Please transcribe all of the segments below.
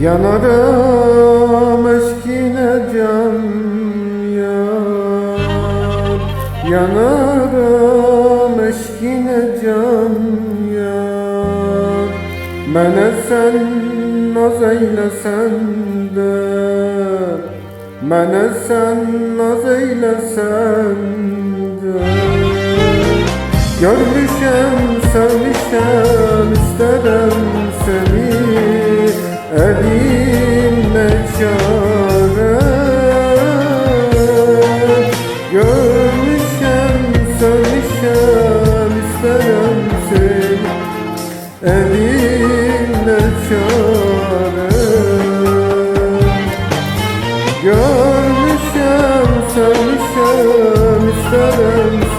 Yanarım eşkine can yar. Yanarım eşkine can yar. Mene sen naz eylesen de. Mene sen naz eylesen de. Görmüşem, sevmişem, sevmişem,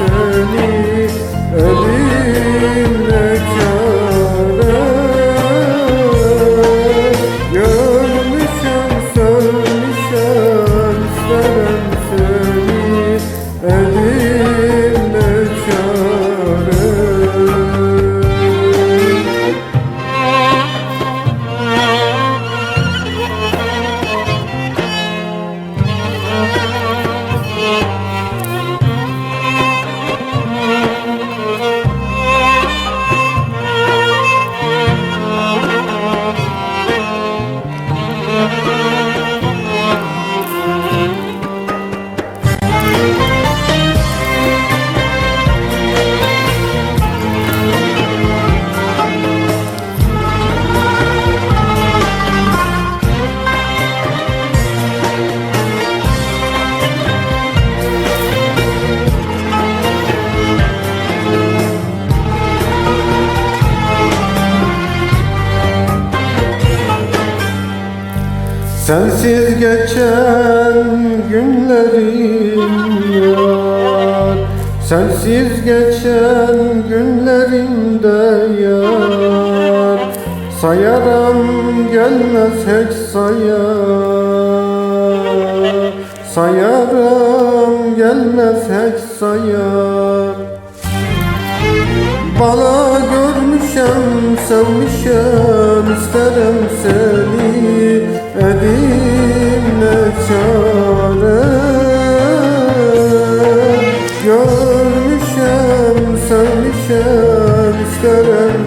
Sensiz geçen günlerim yar. Sensiz geçen günlerimde yar. Sayaram gelmez hiç sayar. Sayaram gelmez hiç sayar. Bala görmüşem, sevmişem, isterim seni Edinle çare. Görmüşem, sevmişem, isterim.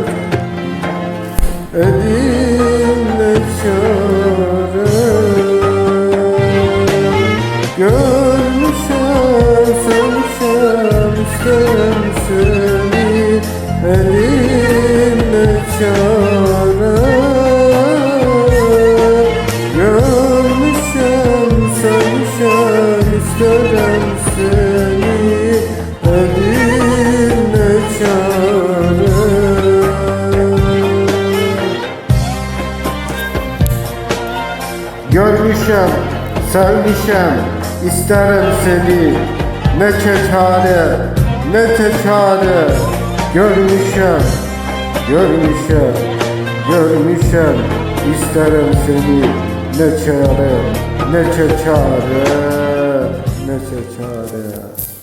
Edinle çare. Görmüşem, sevmişem, isterim seni. Elimle çare Görmüşem, sevmişem, isterim seni Ne çare, ne çare Görmüşem, görmüşem, görmüşem isterim seni Ne çare, ne çare, ne çare